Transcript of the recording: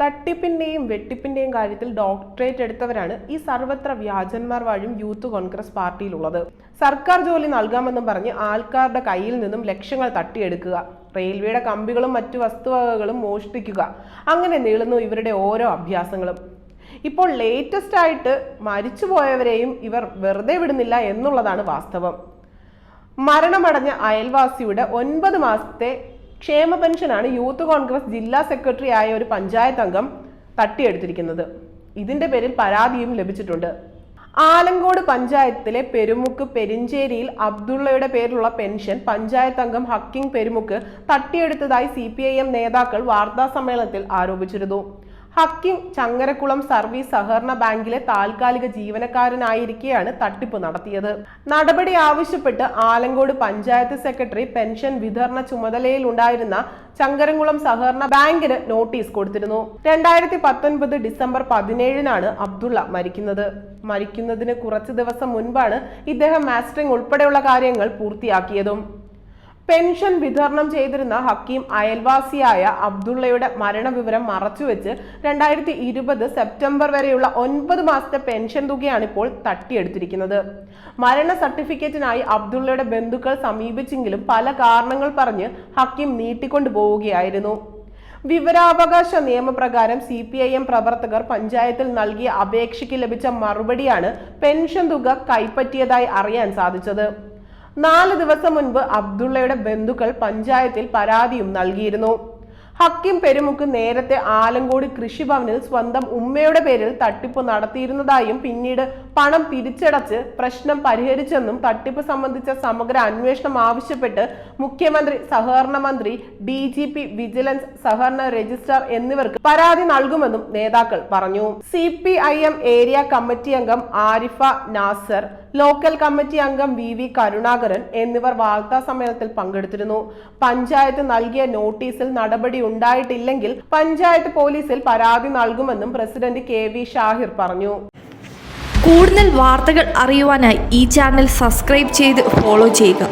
തട്ടിപ്പിന്റെയും വെട്ടിപ്പിന്റെയും കാര്യത്തിൽ ഡോക്ടറേറ്റ് എടുത്തവരാണ് ഈ സർവത്ര വ്യാജന്മാർ വഴിയും യൂത്ത് കോൺഗ്രസ് പാർട്ടിയിലുള്ളത്. സർക്കാർ ജോലി നൽകാമെന്നും പറഞ്ഞ് ആൾക്കാരുടെ കയ്യിൽ നിന്നും ലക്ഷങ്ങൾ തട്ടിയെടുക്കുക റെയിൽവേയുടെ കമ്പികളും മറ്റു വസ്തുവകകളും മോഷ്ടിക്കുക അങ്ങനെ നീളുന്നു ഇവരുടെ ഓരോ അഭ്യാസങ്ങളും. ഇപ്പോൾ ലേറ്റസ്റ്റ് ആയിട്ട് മരിച്ചുപോയവരെയും ഇവർ വെറുതെ വിടുന്നില്ല എന്നുള്ളതാണ് വാസ്തവം. മരണമടഞ്ഞ അയൽവാസിയുടെ ഒൻപത് മാസത്തെ ക്ഷേമ പെൻഷനാണ് യൂത്ത് കോൺഗ്രസ് ജില്ലാ സെക്രട്ടറി ആയ ഒരു പഞ്ചായത്ത് അംഗം തട്ടിയെടുത്തിരിക്കുന്നത്. ഇതിന്റെ പേരിൽ പരാതിയും ലഭിച്ചിട്ടുണ്ട്. ആലങ്കോട് പഞ്ചായത്തിലെ പെരുമുക്ക് പെരിഞ്ചേരിയിൽ അബ്ദുള്ളയുടെ പേരിലുള്ള പെൻഷൻ പഞ്ചായത്ത് അംഗം ഹക്കിംഗ് പെരുമുക്ക് തട്ടിയെടുത്തതായി സി നേതാക്കൾ വാർത്താ സമ്മേളനത്തിൽ ആരോപിച്ചിരുന്നു. ഹക്കിം ചങ്ങരക്കുളം സർവീസ് സഹകരണ ബാങ്കിലെ താൽക്കാലിക ജീവനക്കാരനായിരിക്കെയാണ് തട്ടിപ്പ് നടത്തിയത്. നടപടി ആവശ്യപ്പെട്ട് ആലങ്കോട് പഞ്ചായത്ത് സെക്രട്ടറി പെൻഷൻ വിതരണ ചുമതലയിൽ ഉണ്ടായിരുന്ന ചങ്കരംകുളം സഹകരണ ബാങ്കിന് നോട്ടീസ് കൊടുത്തിരുന്നു. രണ്ടായിരത്തി പത്തൊൻപത് ഡിസംബർ പതിനേഴിനാണ് അബ്ദുള്ള മരിക്കുന്നത്. മരിക്കുന്നതിന് കുറച്ച് ദിവസം മുൻപാണ് ഇദ്ദേഹം മാസ്റ്ററിംഗ് ഉൾപ്പെടെയുള്ള കാര്യങ്ങൾ പൂർത്തിയാക്കിയതും. പെൻഷൻ വിതരണം ചെയ്തിരുന്ന ഹക്കീം അയൽവാസിയായ അബ്ദുള്ളയുടെ മരണവിവരം മറച്ചുവെച്ച് രണ്ടായിരത്തി ഇരുപത് സെപ്റ്റംബർ വരെയുള്ള ഒൻപത് മാസത്തെ പെൻഷൻ തുകയാണ് ഇപ്പോൾ തട്ടിയെടുത്തിരിക്കുന്നത്. മരണ സർട്ടിഫിക്കറ്റിനായി അബ്ദുള്ളയുടെ ബന്ധുക്കൾ സമീപിച്ചെങ്കിലും പല കാരണങ്ങൾ പറഞ്ഞ് ഹക്കീം നീട്ടിക്കൊണ്ടു പോവുകയായിരുന്നു. വിവരാവകാശ നിയമപ്രകാരം സി പി ഐ എം പ്രവർത്തകർ പഞ്ചായത്തിൽ നൽകിയ അപേക്ഷയ്ക്ക് ലഭിച്ച മറുപടിയാണ് പെൻഷൻ തുക കൈപ്പറ്റിയതായി അറിയാൻ സാധിച്ചത്. നാല് ദിവസം മുൻപ് അബ്ദുള്ളയുടെ ബന്ധുക്കൾ പഞ്ചായത്തിൽ പരാതിയും നൽകിയിരുന്നു. ഹക്കിം പെരുമുക്ക് നേരത്തെ ആലങ്കോട് കൃഷിഭവനിൽ സ്വന്തം ഉമ്മയുടെ പേരിൽ തട്ടിപ്പ് നടത്തിയിരുന്നതായും പിന്നീട് പണം തിരിച്ചടച്ച് പ്രശ്നം പരിഹരിച്ചെന്നും തട്ടിപ്പ് സംബന്ധിച്ച സമഗ്ര അന്വേഷണം ആവശ്യപ്പെട്ട് മുഖ്യമന്ത്രി സഹകരണ മന്ത്രി ഡി ജി പി വിജിലൻസ് സഹകരണ രജിസ്ട്രാർ എന്നിവർക്ക് പരാതി നൽകുമെന്നും നേതാക്കൾ പറഞ്ഞു. C P I M area committee അംഗം ആരിഫ നാസർ ലോക്കൽ കമ്മിറ്റി അംഗം വി വി കരുണാകരൻ എന്നിവർ വാർത്താ സമ്മേളനത്തിൽ പങ്കെടുത്തിരുന്നു. പഞ്ചായത്ത് നൽകിയ നോട്ടീസിൽ നടപടി ഉണ്ടായിട്ടില്ലെങ്കിൽ പഞ്ചായത്ത് പോലീസിൽ പരാതി നൽകുമെന്നും പ്രസിഡന്റ് കെ വി ഷാഹിർ പറഞ്ഞു. കൂടുതൽ വാർത്തകൾ അറിയുവാനായി ഈ ചാനൽ സബ്സ്ക്രൈബ് ചെയ്ത് ഫോളോ ചെയ്യുക.